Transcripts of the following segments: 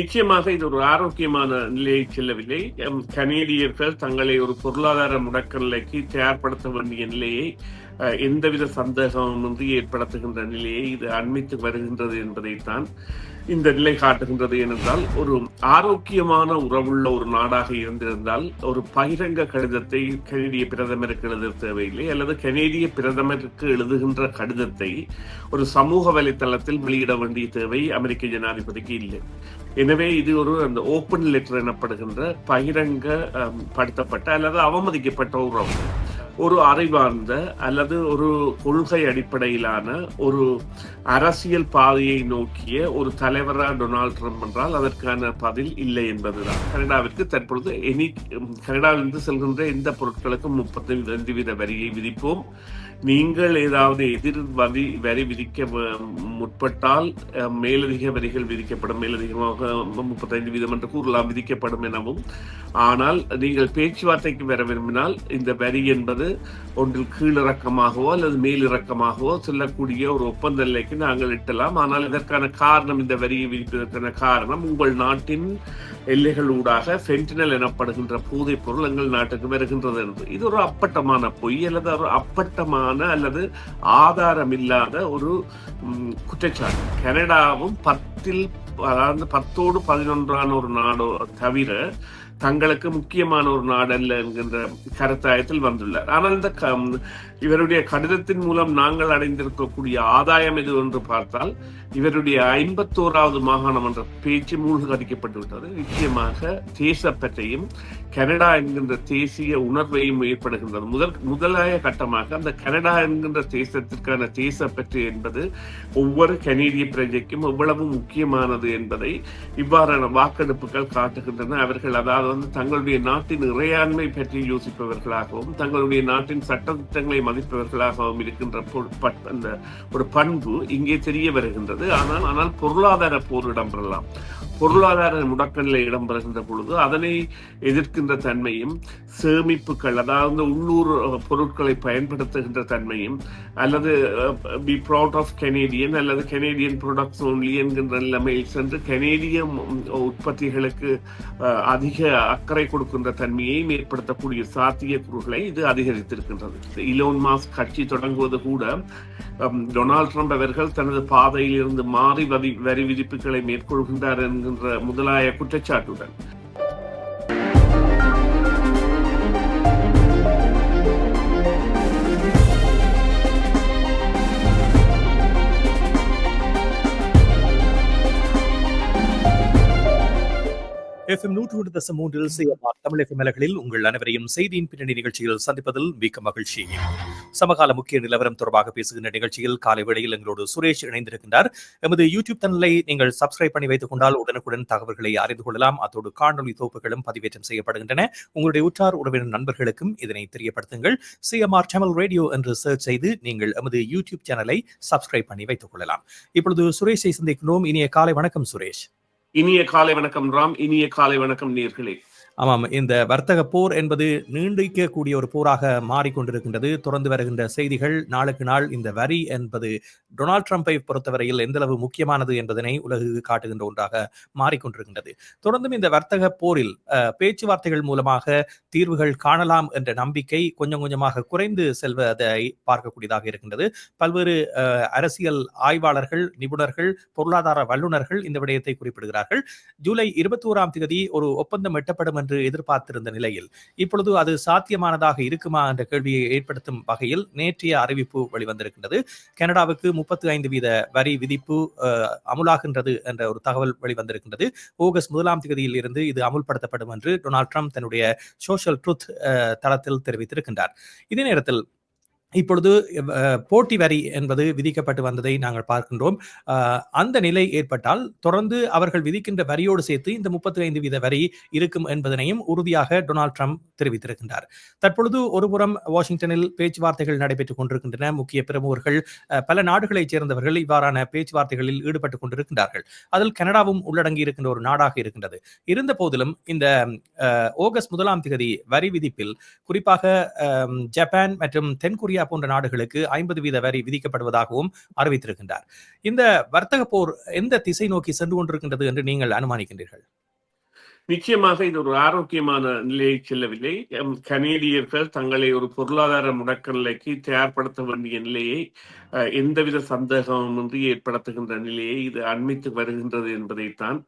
நிச்சயமாக இது ஒரு ஆரோக்கியமான நிலையை செல்லவில்லை. கனேடியர்கள் தங்களை ஒரு பொருளாதார முடக்க நிலைக்கு தயார்படுத்த வேண்டிய நிலையை எந்தவித சந்தேகமின்றி ஏற்படுத்துகின்ற நிலையை இது அண்மித்து வருகின்றது என்பதைத்தான் இந்த நிலை காட்டுகின்றது ஏனென்றால் ஒரு ஆரோக்கியமான உறவுள்ள ஒரு நாடாக இருந்திருந்தால் ஒரு பகிரங்க கடிதத்தை கனேடிய பிரதமருக்கு எழுத தேவையில்லை அல்லது கனேடிய பிரதமருக்கு எழுதுகின்ற கடிதத்தை ஒரு சமூக வலைத்தளத்தில் வெளியிட வேண்டிய தேவை அமெரிக்க ஜனாதிபதிக்கு இல்லை. எனவே இது ஒரு அந்த ஓப்பன் லெட்டர் எனப்படுகின்ற பகிரங்க படுத்தப்பட்ட அல்லது அவமதிக்கப்பட்ட உறவு ஒரு அறிவார்ந்த அல்லது ஒரு கொள்கை அடிப்படையிலான ஒரு அரசியல் பாதையை நோக்கிய ஒரு தலைவரா டொனால்ட் ட்ரம்ப் என்றால் அதற்கான பதில் இல்லை என்பதுதான். கனடாவிற்கு தற்பொழுது எனி கனடாவிலிருந்து செல்கின்ற எந்த பொருட்களுக்கும் முப்பத்தைந்து வீத வரியை விதிப்போம். நீங்கள் ஏதாவது எதிர் வரி வரி விதிக்க முற்பட்டால் மேலதிக வரிகள் விதிக்கப்படும். மேலதிகமாக முப்பத்தைந்து வீதம் என்று கூறலாம் விதிக்கப்படும் எனவும். ஆனால் நீங்கள் பேச்சுவார்த்தைக்கு வர விரும்பினால் இந்த வரி என்பது ஒன்றில் கீழிறக்கமாகவோ அல்லது மேலிறக்கமாகவோ செல்லக்கூடிய ஒரு ஒப்பந்த நிலைக்கு நாங்கள் இட்டலாம் ஆனால் இதற்கான காரணம் இந்த வரியை விதிப்பதற்கான காரணம் உங்கள் நாட்டின் எல்லைகளூடாக ஃபென்டினல் எனப்படுகின்ற போதைப் பொருள் எங்கள் நாட்டுக்கு வருகின்றது என்று இது ஒரு அப்பட்டமான பொய் அல்லது ஒரு அப்பட்டமான அல்லது ஆதாரமில்லாத ஒரு குற்றச்சாட்டு. கனடாவும் பத்தில் அதாவது பத்தோடு பதினொன்றான ஒரு நாடோ தவிர தங்களுக்கு முக்கியமான ஒரு நாடல்ல என்கின்ற கருத்தாயத்தில் வந்துள்ளார். ஆனால் இந்த க- இவருடைய கடிதத்தின் மூலம் நாங்கள் அடைந்திருக்கக்கூடிய ஆதாயம் எது என்று பார்த்தால் இவருடைய ஐம்பத்தோராவது மாகாணம் என்ற பேச்சு மூழ்கடிக்கப்பட்டு விட்டது நிச்சயமாக தேசப்பற்றையும் கனடா என்கின்ற தேசிய உணர்வையும் ஏற்படுகின்றது. முதல் முதலாய கட்டமாக அந்த கனடா என்கின்ற தேசத்திற்கான தேசப்பற்று என்பது ஒவ்வொரு கனேடிய பிரஜைக்கும் எவ்வளவு முக்கியமானது என்பதை இவ்வாறான வாக்கெடுப்புகள் காட்டுகின்றன. அவர்கள் அதாவது வந்து தங்களுடைய நாட்டின் இறையாண்மை பற்றி யோசிப்பவர்களாகவும் தங்களுடைய நாட்டின் சட்டத்திட்டங்களை மதிப்பவர்களாகவும் இருக்கின்ற அந்த ஒரு பண்பு இங்கே தெரிய வருகின்றது. ஆனால் ஆனால் பொருளாதார போர் இடம்பெறலாம். பொருளாதார முடக்க நிலை இடம்பெறுகின்ற பொழுது அதனை எதிர்க்கின்ற தன்மையும் சேமிப்புகள் அதாவது உள்ளூர் பொருட்களை பயன்படுத்துகின்ற தன்மையும் அல்லது பி ப்ரவுட் ஆஃப் கெனேடியன் அல்லது கெனேடியன் ப்ரொடக்ட்ஸ் ஒன்லி என்கின்ற நிலைமையில் சென்று கெனேடிய உற்பத்திகளுக்கு அதிக அக்கறை கொடுக்கின்ற தன்மையையும் ஏற்படுத்தக்கூடிய சாத்தியக்கூறுகளை இது அதிகரித்திருக்கின்றது. இலோன் மாஸ் கட்சி தொடங்குவது கூட டொனால்ட் ட்ரம்ப் அவர்கள் தனது பாதையில் இருந்து மாறி வரி வரி விதிப்புகளை மேற்கொள்கின்றார் என்கின்ற முதலாய குற்றச்சாட்டுடன். எஃப்எம் நூற்று ஒன்று தசம் மூன்றில் செய்யலாம் தமிழ் எஃப்எம் அலைகளில் உங்கள் அனைவரையும் செய்தியின் பின்னணி நிகழ்ச்சியில் சந்திப்பதில் மிக்க மகிழ்ச்சி. சமகால முக்கிய நிலவரம் தொடர்பாக பேசுகின்ற நிகழ்ச்சியில் காலை வேளையில் எங்களோடு சுரேஷ் இணைந்திருக்கின்றார். எமது யூடியூப் சேனலை நீங்கள் சப்ஸ்கிரைப் பண்ணி வைத்துக் கொண்டால் உடனுக்குடன் தகவல்களை அறிந்து கொள்ளலாம். அத்தோடு காணொலி தொகுப்புகளும் பதிவேற்றம் செய்யப்படுகின்றன. உங்களுடைய உற்றார் உறவினர் நண்பர்களுக்கும் இதனை தெரியப்படுத்துங்கள். சிஎம்ஆர் சேனல் ரேடியோ என்று சர்ச் செய்து நீங்கள் எமது யூடியூப் சேனலை சப்ஸ்கிரைப் பண்ணி வைத்துக் கொள்ளலாம். இப்பொழுது சுரேஷை சந்திக்கிறோம் இனிய காலை வணக்கம் சுரேஷ். இனிய காலை வணக்கம் ராம் இனிய காலை வணக்கம் நேர்களே. ஆமாம். இந்த வர்த்தக போர் என்பது நீண்டிக்கக்கூடிய ஒரு போராக மாறிக்கொண்டிருக்கின்றது. தொடர்ந்து வருகின்ற செய்திகள் நாளுக்கு நாள் இந்த வரி என்பது டொனால்ட் ட்ரம்பை பொறுத்தவரையில் எந்தளவு முக்கியமானது என்பதனை உலகுக்கு காட்டுகின்ற ஒன்றாக மாறிக்கொண்டிருக்கின்றது. தொடர்ந்தும் இந்த வர்த்தக போரில் பேச்சுவார்த்தைகள் மூலமாக தீர்வுகள் காணலாம் என்ற நம்பிக்கை கொஞ்சம் கொஞ்சமாக குறைந்து செல்வதை பார்க்கக்கூடியதாக இருக்கின்றது. பல்வேறு அரசியல் ஆய்வாளர்கள் நிபுணர்கள் பொருளாதார வல்லுநர்கள் இந்த விடயத்தை குறிப்பிடுகிறார்கள். ஜூலை இருபத்தி ஓராம் தேதி ஒரு ஒப்பந்தம் எட்டப்படும் என்று எதிர்பார்த்திருந்த நிலையில் இப்பொழுது அது சாத்தியமானதாக இருக்குமா என்ற கேள்வியை ஏற்படுத்தும் வகையில் நேற்றைய அறிவிப்பு வெளிவந்திருக்கின்றது. கனடாவுக்கு முப்பத்தி ஐந்து வீத வரி விதிப்பு அமுலாகின்றது என்ற ஒரு தகவல் வெளிவந்திருக்கின்றது. ஆகஸ்ட் முதலாம் தேதியில் இருந்து இது அமுல்படுத்தப்படும் என்று டொனால்ட் ட்ரம்ப் தன்னுடைய சோஷியல் ட்ரூத் தளத்தில் தெரிவித்திருக்கின்றார். இதே நேரத்தில் இப்பொழுது போட்டி வரி என்பது விதிக்கப்பட்டு வந்ததை நாங்கள் பார்க்கின்றோம். அந்த நிலை ஏற்பட்டால் தொடர்ந்து அவர்கள் விதிக்கின்ற வரியோடு சேர்த்து இந்த முப்பத்தி ஐந்து வீத வரி இருக்கும் என்பதனையும் உறுதியாக டொனால்ட் ட்ரம்ப் தெரிவித்திருக்கின்றார். தற்பொழுது ஒருபுறம் வாஷிங்டனில் பேச்சுவார்த்தைகள் நடைபெற்றுக் கொண்டிருக்கின்றன. முக்கிய பிரமுகர்கள் பல நாடுகளைச் சேர்ந்தவர்கள் இவ்வாறான பேச்சுவார்த்தைகளில் ஈடுபட்டுக் கொண்டிருக்கின்றார்கள். அதில் கனடாவும் உள்ளடங்கி இருக்கின்ற ஒரு நாடாக இருக்கின்றது. இருந்த போதிலும் இந்த ஆகஸ்ட் முதலாம் தேதி வரி விதிப்பில் குறிப்பாக ஜப்பான் மற்றும் தென்கொரியா இந்தியா போன்ற நாடுகளுக்கு ஐம்பது வீத வரி விதிக்கப்படுவதாகவும் அறிவித்திருக்கின்றார். இந்த வர்த்தக போர் எந்த திசை நோக்கி சென்று கொண்டிருக்கின்றது என்று நீங்கள் அனுமானிக்கின்றீர்கள்? நிச்சயமாக இது ஒரு ஆரோக்கியமான நிலையை செல்லவில்லை. கனேடியர்கள் தங்களை ஒரு பொருளாதார முடக்க நிலைக்கு தயார்படுத்த வேண்டிய நிலையை அஹ், எந்தவித சந்தேகமின்றி ஏற்படுத்துகின்ற நிலையை இது அண்மித்து வருகின்றது என்பதைத்தான்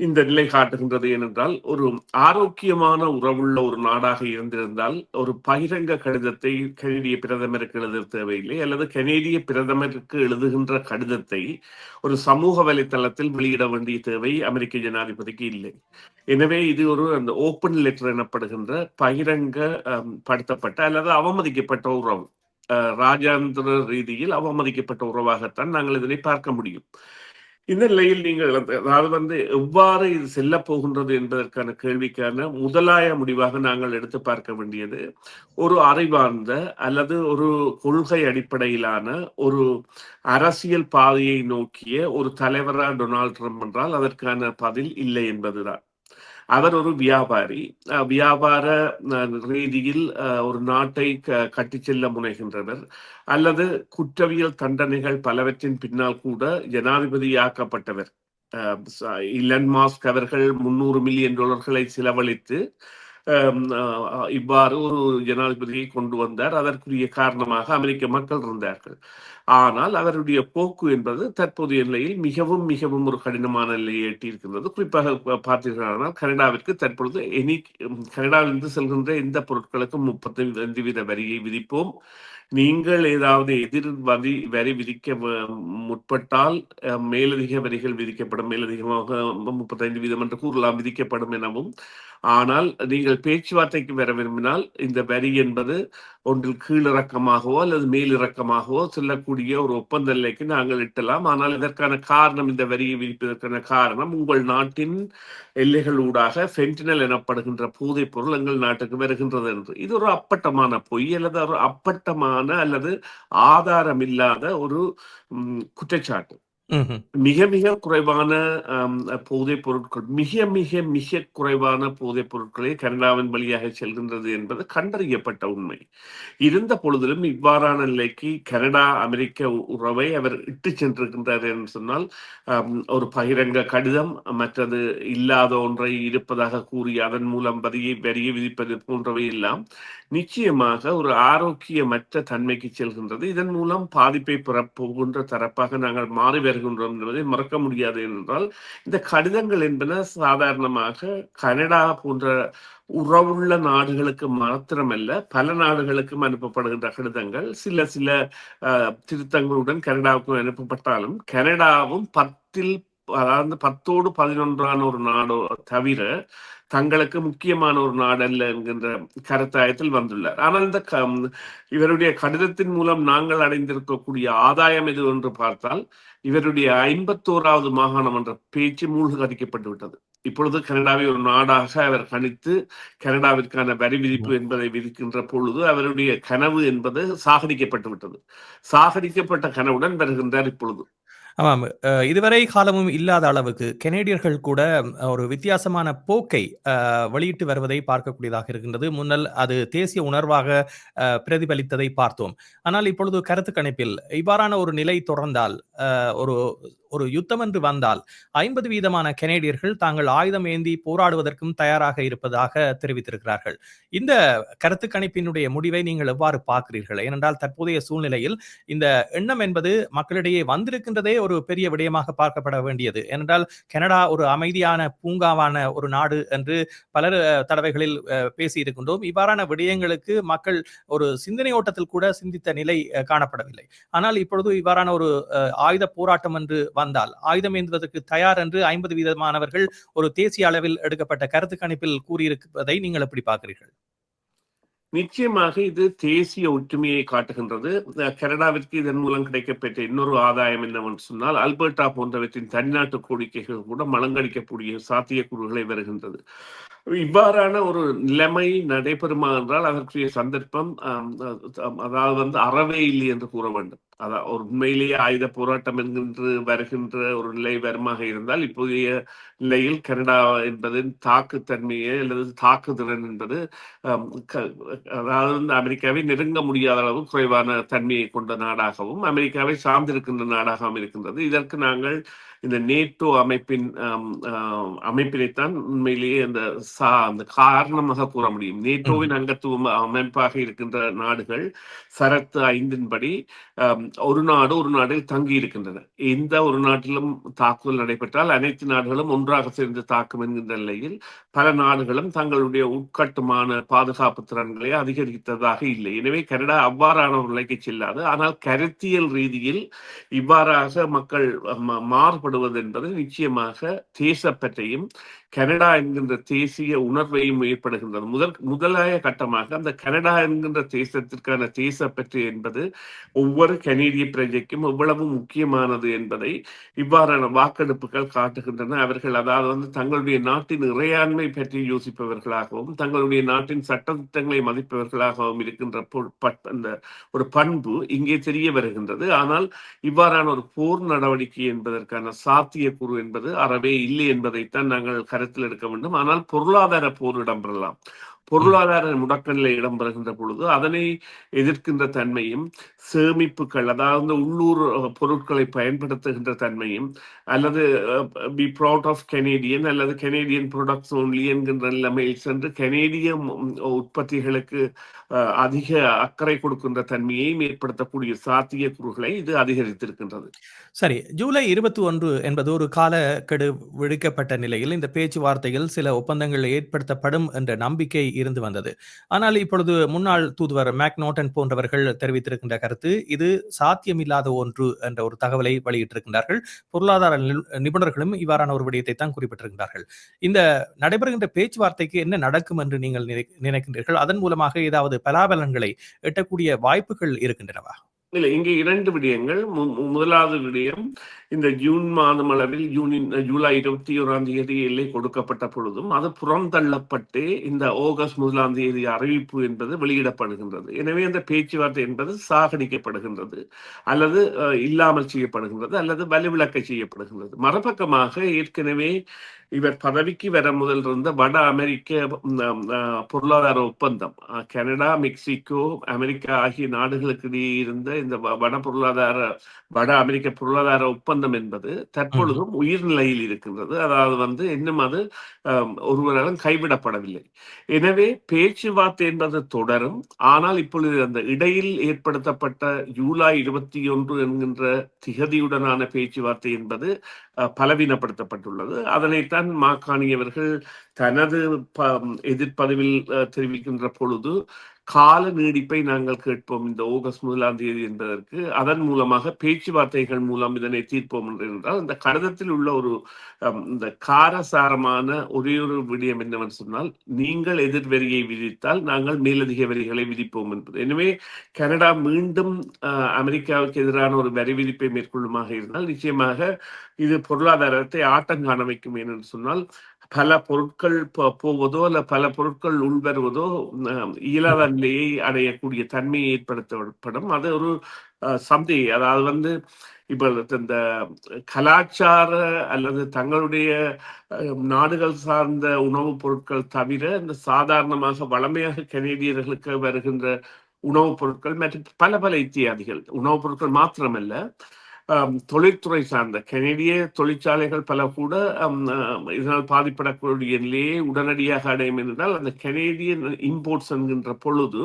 இந்த நிலை காட்டுகின்றது ஏனென்றால் ஒரு ஆரோக்கியமான உறவுள்ள ஒரு நாடாக இருந்திருந்தால் ஒரு பகிரங்க கடிதத்தை கனேடிய பிரதமருக்கு எழுத தேவையில்லை அல்லது கனேடிய பிரதமருக்கு எழுதுகின்ற கடிதத்தை ஒரு சமூக வலைத்தளத்தில் வெளியிட வேண்டிய தேவை அமெரிக்க ஜனாதிபதிக்கு இல்லை. எனவே இது ஒரு அந்த ஓப்பன் லெட்டர் எனப்படுகின்ற பகிரங்க படுத்தப்பட்ட அல்லது அவமதிக்கப்பட்ட உறவு. ராஜாந்திர ரீதியில் அவமதிக்கப்பட்ட உறவாகத்தான் நாங்கள் இதனை பார்க்க முடியும். இந்த நிலையில் நீங்கள் அதாவது வந்து எவ்வாறு இது செல்ல போகின்றது என்பதற்கான கேள்விக்கான முதலாய முடிவாக நாங்கள் எடுத்து பார்க்க வேண்டியது ஒரு அறிவார்ந்த அல்லது ஒரு கொள்கை அடிப்படையிலான ஒரு அரசியல் பாதையை நோக்கிய ஒரு தலைவரா டொனால்ட் ட்ரம்ப் என்றால் அதற்கான பதில் இல்லை என்பதுதான். அவர் ஒரு வியாபாரி. வியாபார அஹ், ரீதியில் அஹ், ஒரு நாட்டை க- கட்டிச் செல்ல முனைகின்றவர். அல்லது குற்றவியல் தண்டனைகள் பலவற்றின் பின்னால் கூட ஜனாதிபதியாக்கப்பட்டவர். இலன் மாஸ்க் அவர்கள் முன்னூறு மில்லியன் டாலர்களை செலவழித்து இவ்வாறு ஒரு ஜனாதிபதியை கொண்டு வந்தார். அதற்குரிய காரணமாக அமெரிக்க மக்கள் இருந்தார்கள். ஆனால் அவருடைய போக்கு என்பது தற்போதைய நிலையில் மிகவும் மிகவும் ஒரு கடினமான நிலையை எட்டியிருக்கின்றது. குறிப்பாக பார்த்தீர்களானால் கனடாவிற்கு தற்பொழுது எனி கனடாவிலிருந்து செல்கின்ற எந்த பொருட்களுக்கும் முப்பத்தைந்து வீத வரியை விதிப்போம். நீங்கள் ஏதாவது எதிர் வரி வரி விதிக்க முற்பட்டால் மேலதிக வரிகள் விதிக்கப்படும். மேலதிகமாக முப்பத்தைந்து வீதம் என்று கூறலாம். விதிக்கப்படும் எனவும் ஆனால் நீங்கள் பேச்சுவார்த்தைக்கு வர விரும்பினால் இந்த வரி என்பது ஒன்றில் கீழிறக்கமாகவோ அல்லது மேலிறக்கமாகவோ செல்லக்கூடிய ஒரு ஒப்பந்த நிலைக்கு நாங்கள் இட்டலாம். ஆனால் இதற்கான காரணம் இந்த வரியை விதிப்பதற்கான காரணம் உங்கள் நாட்டின் எல்லைகள் ஊடாக ஃபென்டினல் எனப்படுகின்ற போதைப் பொருள் எங்கள் நாட்டுக்கு வருகின்றது என்று. இது ஒரு அப்பட்டமான பொய் அல்லது ஒரு அப்பட்டமான அல்லது ஆதாரமில்லாத ஒரு குற்றச்சாட்டு. மிக மிக குறைவான போதைப் பொருட்கள் மிக மிக மிக குறைவான போதைப் பொருட்களே கனடாவின் வழியாக செல்கின்றது என்பது கண்டறியப்பட்ட உண்மை. இருந்த பொழுதிலும் இவ்வாறான நிலைக்கு கனடா அமெரிக்க உறவை அவர் இட்டு சென்றிருக்கின்றார் என்று சொன்னால் ஒரு பகிரங்க கடிதம் மற்றது இல்லாத ஒன்றை இருப்பதாக கூறி அதன் மூலம் வரியை வரியை விதிப்பது போன்றவை எல்லாம் நிச்சயமாக ஒரு ஆரோக்கியமற்ற தன்மைக்கு செல்கின்றது. இதன் மூலம் பாதிப்பை பெறப்போகின்ற தரப்பாக நாங்கள் மாறி வருகின்றோம் என்பதை மறக்க முடியாது என்றால் இந்த கடிதங்கள் என்பன சாதாரணமாக கனடா போன்ற உறவுள்ள நாடுகளுக்கு மாத்திரமல்ல பல நாடுகளுக்கும் அனுப்பப்படுகின்ற கடிதங்கள். சில சில திருத்தங்களுடன் கனடாவுக்கும் அனுப்பப்பட்டாலும் கனடாவும் பத்தில் அதாவது பத்தோடு பதினொன்றான ஒரு நாடோ தவிர தங்களுக்கு முக்கியமான ஒரு நாடல்ல என்கின்ற கருத்தாயத்தில் வந்துள்ளார். ஆனால் இந்த க- இவருடைய கடிதத்தின் மூலம் நாங்கள் அடைந்திருக்கக்கூடிய ஆதாயம் எது என்று பார்த்தால் இவருடைய ஐம்பத்தோராவது மாகாணம் என்ற பேச்சு மூழ்கடிக்கப்பட்டு விட்டது. இப்பொழுது கனடாவை ஒரு நாடாக அவர் கணித்து கனடாவிற்கான வரி விதிப்பு என்பதை விதிக்கின்ற பொழுது அவருடைய கனவு என்பது சாகடிக்கப்பட்டு விட்டது. சாகடிக்கப்பட்ட கனவுடன் வருகின்றார் இப்பொழுது. ஆமாம். அஹ், இதுவரை காலமும் இல்லாத அளவுக்கு கெனேடியர்கள் கூட ஒரு வித்தியாசமான போக்கை அஹ், வெளியிட்டு வருவதை பார்க்கக்கூடியதாக இருக்கின்றது. முன்னல் அது தேசிய உணர்வாக அஹ், பிரதிபலித்ததை பார்த்தோம். ஆனால் இப்பொழுது கருத்து கணிப்பில் இவ்வாறான ஒரு நிலை தொடர்ந்தால் அஹ், ஒரு ஒரு யுத்தம் என்று வந்தால் ஐம்பது வீதமான கெனேடியர்கள் தாங்கள் ஆயுதம் ஏந்தி போராடுவதற்கும் தயாராக இருப்பதாக தெரிவித்திருக்கிறார்கள். இந்த கருத்து கணிப்பினுடைய முடிவை நீங்கள் எவ்வாறு பார்க்கிறீர்கள்? ஏனென்றால் தற்போதைய சூழ்நிலையில் இந்த எண்ணம் என்பது மக்களிடையே வந்திருக்கின்றதே ஒரு பெரிய விடயமாக பார்க்கப்பட வேண்டியது. ஏனென்றால் கனடா ஒரு அமைதியான பூங்காவான ஒரு நாடு என்று பலர் தடவைகளில் பேசியிருக்கின்றோம். இவ்வாறான விடயங்களுக்கு மக்கள் ஒரு சிந்தனை ஓட்டத்தில் கூட சிந்தித்த நிலை காணப்படவில்லை. ஆனால் இப்பொழுது இவ்வாறான ஒரு ஆயுத போராட்டம் என்று வந்தால். ஆயுதம் ஏந்துவதற்கு தயார் என்று ஐம்பது வீதமானவர்கள் ஒரு தேசிய அளவில் எடுக்கப்பட்ட கருத்து கணிப்பில் கூறியிருப்பதை நீங்கள் எப்படி பார்க்கிறீர்கள்? நிச்சயமாக இது தேசிய ஒற்றுமையை காட்டுகின்றது. கனடாவிற்கு இதன் மூலம் கிடைக்கப்பெற்ற இன்னொரு ஆதாயம் என்னவென்று சொன்னால் அல்பர்டா போன்றவற்றின் தனிநாட்டு கோரிக்கைகள் கூட மலங்கடிக்கக்கூடிய சாத்தியக்கூறுகளை வருகின்றது. இவ்வாறான ஒரு நிலைமை நடைபெறுமா என்றால் அதற்குரிய சந்தர்ப்பம் அஹ், அதாவது வந்து அறவே இல்லை என்று கூற வேண்டும். அதான் ஒரு உண்மையிலேயே ஆயுத போராட்டம் என்கின்ற வருகின்ற ஒரு நிலை வருமாக இருந்தால் இப்போதைய நிலையில் கனடா என்பது தாக்குத்தன்மையை அல்லது தாக்குதிறன் என்பது அதாவது அமெரிக்காவை நெருங்க முடியாத அளவு குறைவான தன்மையை கொண்ட நாடாகவும் அமெரிக்காவை சார்ந்திருக்கின்ற நாடாகவும் இருக்கின்றது. இதற்கு நாங்கள் இந்த நேட்டோ அமைப்பின் அமைப்பினைத்தான் உண்மையிலேயே அந்த சா அந்த காரணமாக கூற முடியும். நேட்டோவின் அங்கத்துவம் அமைப்பாக இருக்கின்ற நாடுகள் சரத்து ஐந்தின்படி ஒரு நாடு ஒரு நாடில் தங்கி இருக்கின்றன. எந்த ஒரு நாட்டிலும் தாக்குதல் நடைபெற்றால் அனைத்து நாடுகளும் ஒன்றாக சேர்ந்து தாக்கும் என்கின்ற நிலையில் பல நாடுகளும் தங்களுடைய உட்கட்டுமான பாதுகாப்பு திறன்களை அதிகரித்ததாக இல்லை. எனவே கனடா அவ்வாறான ஒரு நிலைக்கு செல்லாது. ஆனால் கருத்தியல் ரீதியில் இவ்வாறாக மக்கள் மாறுபடுவது என்பது நிச்சயமாக தேசப்பற்றையும் கனடா என்கின்ற தேசிய உணர்வையும் ஏற்படுகின்றது. முதல் முதலாய கட்டமாக அந்த கனடா என்கின்ற தேசத்திற்கான தேசப்பற்று என்பது ஒவ்வொரு கனேடிய பிரஜைக்கும் எவ்வளவு முக்கியமானது என்பதை இவ்வாறான வாக்கெடுப்புகள் காட்டுகின்றன. அவர்கள் அதாவது வந்து தங்களுடைய நாட்டின் இறையாண்மை பற்றி யோசிப்பவர்களாகவும் தங்களுடைய நாட்டின் சட்டத்திட்டங்களை மதிப்பவர்களாகவும் இருக்கின்ற பொ- பட்- அந்த ஒரு பண்பு இங்கே தெரிய வருகின்றது. ஆனால் இவ்வாறான ஒரு போர் நடவடிக்கை என்பதற்கான சாத்தியக்கூறு என்பது அறவே இல்லை என்பதைத்தான் நாங்கள் கருத்தில் எடுக்க வேண்டும். ஆனால் பொருளாதார போர் இடம்பெறலாம் பொருளாதார முடக்கநிலை இடம்பெறுகின்ற பொழுது அதனை எதிர்க்கின்ற தன்மையும் சேமிப்புகள் அதாவது உள்ளூர் பொருட்களை பயன்படுத்துகின்ற தன்மையும் அல்லது பி ப்ரவுட் ஆஃப் கெனேடியன் அல்லது கெனேடியன் ப்ரொடக்ட்ஸ் ஒன்லி என்கின்ற நிலைமையில் சென்று கெனேடிய உற்பத்திகளுக்கு அஹ், அதிக அக்கறை கொடுக்கின்ற தன்மையையும் ஏற்படுத்தக்கூடிய சாத்தியக்கூறுகளை இது அதிகரித்திருக்கின்றது. சரி ஜூலை இருபத்தி ஒன்று என்பது ஒரு காலக்கெடு விடுக்கப்பட்ட நிலையில் இந்த பேச்சுவார்த்தையில் சில ஒப்பந்தங்கள் ஏற்படுத்தப்படும் என்ற நம்பிக்கை இருந்து வந்தது. ஆனால் இப்பொழுது முன்னாள் தூதுவர் மேக் நோட்டன் போன்றவர்கள் தெரிவித்திருக்கின்ற கருத்து இது சாத்தியமில்லாத ஒன்று என்ற ஒரு தகவலை வெளியிட்டிருக்கின்றார்கள். பொருளாதார நிபுணர்களும் இவ்வாறான ஒரு விடயத்தை தான் குறிப்பிட்டிருக்கின்றார்கள். இந்த நடைபெறுகின்ற பேச்சுவார்த்தைக்கு என்ன நடக்கும் என்று நீங்கள் நினைக்கின்றீர்கள்? அதன் மூலமாக ஏதாவது பலாபலன்களை எட்டக்கூடிய வாய்ப்புகள் இருக்கின்றனவா? இல்லை இங்கே இரண்டு விடயங்கள். முதலாவது விடயம் இந்த ஜூன் மாதம் அளவில் ஜூனின் ஜூலை இருபத்தி ஓராம் தேதி எல்லை கொடுக்கப்பட்ட பொழுதும் அது புறந்தள்ளப்பட்டு இந்த ஆகஸ்ட் முதலாம் தேதி அறிவிப்பு என்பது வெளியிடப்படுகின்றது. எனவே அந்த பேச்சுவார்த்தை என்பது சாகடிக்கப்படுகின்றது அல்லது இல்லாமல் செய்யப்படுகின்றது அல்லது வலுவிளக்க செய்யப்படுகின்றது. மறுபக்கமாக ஏற்கனவே இவர் பதவிக்கு வர முதல் இருந்த வட அமெரிக்க பொருளாதார ஒப்பந்தம் கனடா மெக்சிகோ அமெரிக்கா ஆகிய நாடுகளுக்கு இடையே இருந்த இந்த வட பொருளாதார வட அமெரிக்க பொருளாதார ஒப்பந்தம் என்பது தற்பொழுதும் உயிர்நிலையில் இருக்கின்றது. அதாவது வந்து இன்னும் அது ஒருவராலும் கைவிடப்படவில்லை. எனவே பேச்சுவார்த்தை என்பது தொடரும். ஆனால் இப்பொழுது அந்த இடையில் ஏற்படுத்தப்பட்ட ஜூலை இருபத்தி ஒன்று என்கின்ற திகதியுடனான பேச்சுவார்த்தை என்பது பலவீனப்படுத்தப்பட்டுள்ளது. அதனைத்தான் மாக்காணி அவர்கள் தனது எதிர்ப்பதிவில் தெரிவிக்கின்ற பொழுது கால நீடிப்பை நாங்கள் கேட்போம் இந்த ஆகஸ்ட் முதலாம் தேதி என்பதற்கு. அதன் மூலமாக பேச்சுவார்த்தைகள் மூலம் இதனை தீர்ப்போம் என்றால் இந்த கடிதத்தில் உள்ள ஒரு இந்த காரசாரமான ஒரே ஒரு விடயம் என்னவென்று சொன்னால் நீங்கள் எதிர்வரியை விதித்தால் நாங்கள் மேலதிக வரிகளை விதிப்போம் என்பது. எனவே கனடா மீண்டும் அமெரிக்காவுக்கு எதிரான ஒரு வரி விதிப்பை மேற்கொள்ளுமாக இருந்தால் நிச்சயமாக இது பொருளாதாரத்தை ஆட்டங்காண வைக்கும் என்று சொன்னால் பல பொருட்கள் போவதோ அல்ல பல பொருட்கள் உள்வருவதோ இயலாத நிலையை அடையக்கூடிய தன்மையை ஏற்படுத்தப்படும். அது ஒரு அஹ், அதாவது வந்து இப்ப இந்த கலாச்சார அல்லது தங்களுடைய நாடுகள் சார்ந்த உணவுப் பொருட்கள் தவிர இந்த சாதாரணமாக வளமையாக கனேடியர்களுக்கு வருகின்ற உணவுப் பொருட்கள் மற்றும் பல பல இத்தியாதிகள் உணவுப் பொருட்கள் மாத்திரமல்ல. தொழில்துறை சார்ந்த கனடிய தொழிற்சாலைகள் பல கூட இதனால் பாதிப்படக்கூடிய நிலையை உடனடியாக அடையும் என்றால் அந்த கனேடியன் இம்போர்ட்ஸ் என்கின்ற பொழுது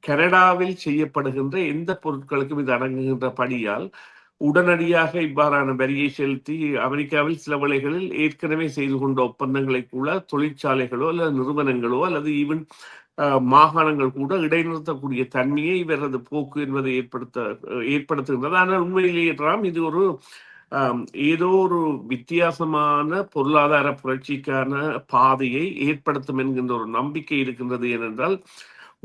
கனடாவில் செய்யப்படுகின்ற எந்த பொருட்களுக்கும் இது அடங்குகின்ற படியால் உடனடியாக இவ்வாறான வரியை செலுத்தி அமெரிக்காவில் சில வேளைகளில் ஏற்கனவே செய்து கொண்ட ஒப்பந்தங்களை கூட தொழிற்சாலைகளோ அல்லது நிறுவனங்களோ அல்லது ஈவன் மாகாணங்கள் கூட இடைநிறுத்தக்கூடிய தன்மையை இவரது போக்கு என்பதை ஏற்படுத்த ஏற்படுத்துகின்றது. ஆனால் உண்மையிலேயே ராம் இது ஒரு ஏதோ ஒரு வித்தியாசமான பொருளாதார புரட்சிக்கான பாதையை ஏற்படுத்தும் என்கின்ற ஒரு நம்பிக்கை இருக்கின்றது. ஏனென்றால்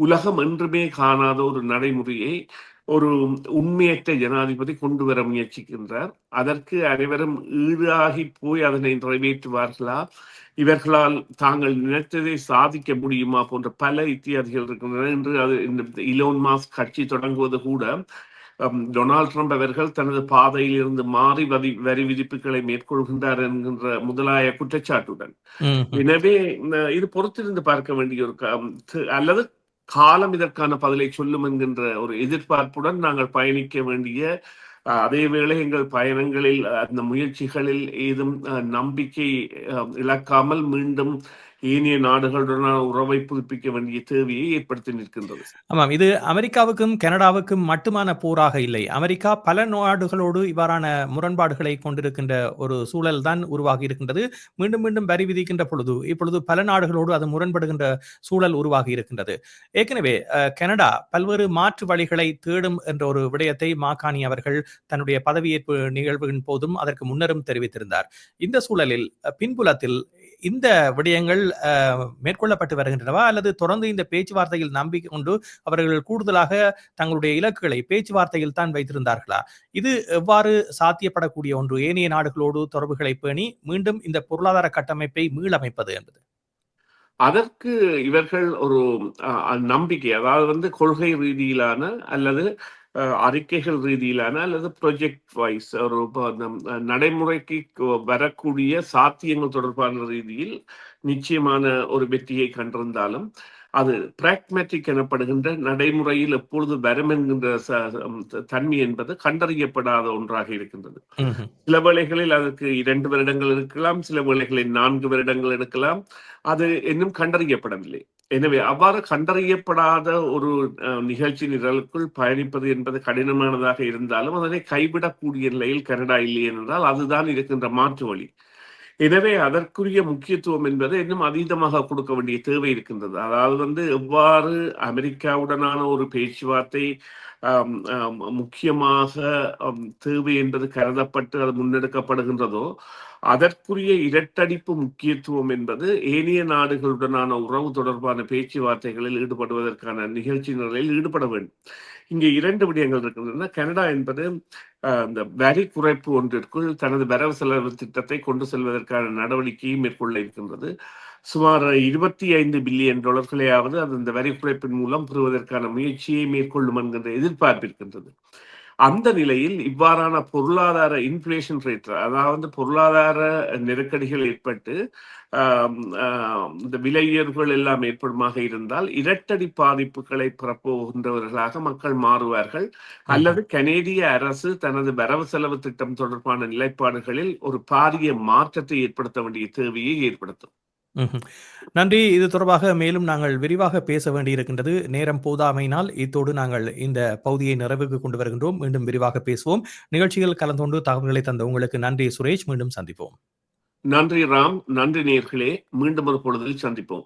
உலகம் என்றுமே காணாத ஒரு நடைமுறையை ஒரு உண்மையற்ற ஜனாதிபதி கொண்டு வர முயற்சிக்கின்றார். அதற்கு அனைவரும் ஈடாகி போய் அதனை நிறைவேற்றுவார்களா? இவர்களால் தாங்கள் நினைத்ததை சாதிக்க முடியுமா? போன்ற பல இத்தியாதிகள் இருக்கின்றன. என்று அது இந்த இலோன் மாஸ்க் கட்சி தொடங்குவது கூட டொனால்ட் ட்ரம்ப் அவர்கள் தனது பாதையில் இருந்து மாறி வரி வரி விதிப்புகளை மேற்கொள்கின்றார் என்கின்ற முதலாய குற்றச்சாட்டுடன். எனவே இது பொறுத்திருந்து பார்க்க வேண்டிய ஒரு அல்லது காலம் இதற்கான பதிலை சொல்லும் என்கின்ற ஒரு எதிர்பார்ப்புடன் நாங்கள் பயணிக்க வேண்டிய அதே வேளை எங்கள் பயணங்களில் அந்த முயற்சிகளில் ஏதும் அஹ், நம்பிக்கை அஹ், இழக்காமல் மீண்டும் ஏனைய நாடுகளுடனான உறவை புதுப்பிக்க வேண்டிய தேவையை ஏற்படுத்தி நிற்கின்றது. ஆமாம் இது அமெரிக்காவுக்கும் கனடாவுக்கும் மட்டுமான போராக இல்லை. அமெரிக்கா பல நாடுகளோடு இவ்வாறான முரண்பாடுகளை கொண்டிருக்கின்ற ஒரு சூழல் தான் உருவாகி இருக்கின்றது. மீண்டும் மீண்டும் வரி விதிக்கின்ற பொழுது இப்பொழுது பல நாடுகளோடு அது முரண்படுகின்ற சூழல் உருவாகி இருக்கின்றது. ஏற்கனவே அஹ், கனடா பல்வேறு மாற்று வழிகளை தேடும் என்ற ஒரு விடயத்தை மாகாணி அவர்கள் தன்னுடைய பதவியேற்பு நிகழ்வின் போதும் அதற்கு முன்னரும் தெரிவித்திருந்தார். இந்த சூழலில் பின்புலத்தில் இந்த விடயங்கள் அஹ், மேற்கொள்ளப்பட்டு வருகின்றனவா? அல்லது தொடர்ந்து இந்த பேச்சுவார்த்தையில் நம்பிக்கை கொண்டு அவர்கள் கூடுதலாக தங்களுடைய இலக்குகளை பேச்சுவார்த்தையில் தான் வைத்திருந்தார்களா? இது எவ்வாறு சாத்தியப்படக்கூடிய ஒன்று? ஏனைய நாடுகளோடு தொடர்புகளை பேணி மீண்டும் இந்த பொருளாதார கட்டமைப்பை மீளமைப்பது என்பது. அதற்கு இவர்கள் ஒரு அஹ், நம்பிக்கை அதாவது வந்து கொள்கை ரீதியிலான அல்லது அறிக்கைகள் ரீதியிலான அல்லது ப்ரொஜெக்ட் வைஸ் ஒரு நடைமுறைக்கு வரக்கூடிய சாத்தியங்கள் தொடர்பான ரீதியில் நிச்சயமான ஒரு வெற்றியை கண்டிருந்தாலும் அது பிராக்மேட்டிக் எனப்படுகின்ற நடைமுறையில் எப்பொழுது வரும் என்கின்ற தன்மை என்பது கண்டறியப்படாத ஒன்றாக இருக்கின்றது. சில வேளைகளில் அதற்கு இரண்டு வருடங்கள் இருக்கலாம் சில வேளைகளில் நான்கு வருடங்கள் எடுக்கலாம். அது இன்னும் கண்டறியப்படவில்லை. எனவே அவ்வாறு கண்டறியப்படாத ஒரு நிகழ்ச்சி நிரலுக்குள் பயணிப்பது என்பது கடினமானதாக இருந்தாலும் அதனை கைவிடக்கூடிய நிலையில் கனடா இல்லை என்றால் அதுதான் இருக்கின்ற மாற்று வழி. எனவே அதற்குரிய முக்கியத்துவம் என்பது இன்னும் அதீதமாக கொடுக்க வேண்டிய தேவை இருக்கின்றது. அதாவது வந்து எவ்வாறு அமெரிக்காவுடனான ஒரு பேச்சுவார்த்தை முக்கியமாக தேவை என்பது கருதப்பட்டு அது முன்னெடுக்கப்படுகின்றதோ அதற்குரிய இரட்டடிப்பு முக்கியத்துவம் என்பது ஏனைய நாடுகளுடனான உறவு தொடர்பான பேச்சுவார்த்தைகளில் ஈடுபடுவதற்கான நிகழ்ச்சி நிலையில் ஈடுபட வேண்டும். இங்கே இரண்டு விடயங்கள் இருக்கின்றன. கனடா என்பது இந்த வரி குறைப்பு ஒன்றிற்குள் தனது வரவு செலவு திட்டத்தை கொண்டு செல்வதற்கான நடவடிக்கையை மேற்கொள்ள இருக்கின்றது. சுமார் இருபத்தி ஐந்து பில்லியன் டாலர்களையாவது அது இந்த வரி குறைப்பின் மூலம் பெறுவதற்கான முயற்சியை மேற்கொள்ளும் என்கின்ற எதிர்பார்ப்பிருக்கின்றது. அந்த நிலையில் இவ்வாறான பொருளாதார இன்ஃபிளேஷன் ரேட் அதாவது பொருளாதார நெருக்கடிகள் ஏற்பட்டு இந்த விலை உயர்வுகள் எல்லாம் ஏற்படுமாக இருந்தால் இரட்டடி பாதிப்புகளை பெறப்போகின்றவர்களாக மக்கள் மாறுவார்கள். அல்லது கனேடிய அரசு தனது வரவு செலவு திட்டம் தொடர்பான நிலைப்பாடுகளில் ஒரு பாரிய மாற்றத்தை ஏற்படுத்த வேண்டிய தேவையை ஏற்படுத்தும். ம்ஹும். நன்றி. இது தொடர்பாக மேலும் நாங்கள் விரிவாக பேச வேண்டியிருக்கின்றது நேரம் போதாமையினால் இத்தோடு நாங்கள் இந்த பகுதியை நிறைவுக்கு கொண்டு வருகின்றோம். மீண்டும் விரிவாக பேசுவோம். நிகழ்ச்சியில் கலந்து கொண்டு தகவல்களை தந்த உங்களுக்கு நன்றி சுரேஷ். மீண்டும் சந்திப்போம். நன்றி ராம். நன்றி நேர்களே. மீண்டும் ஒரு பொழுதில் சந்திப்போம்.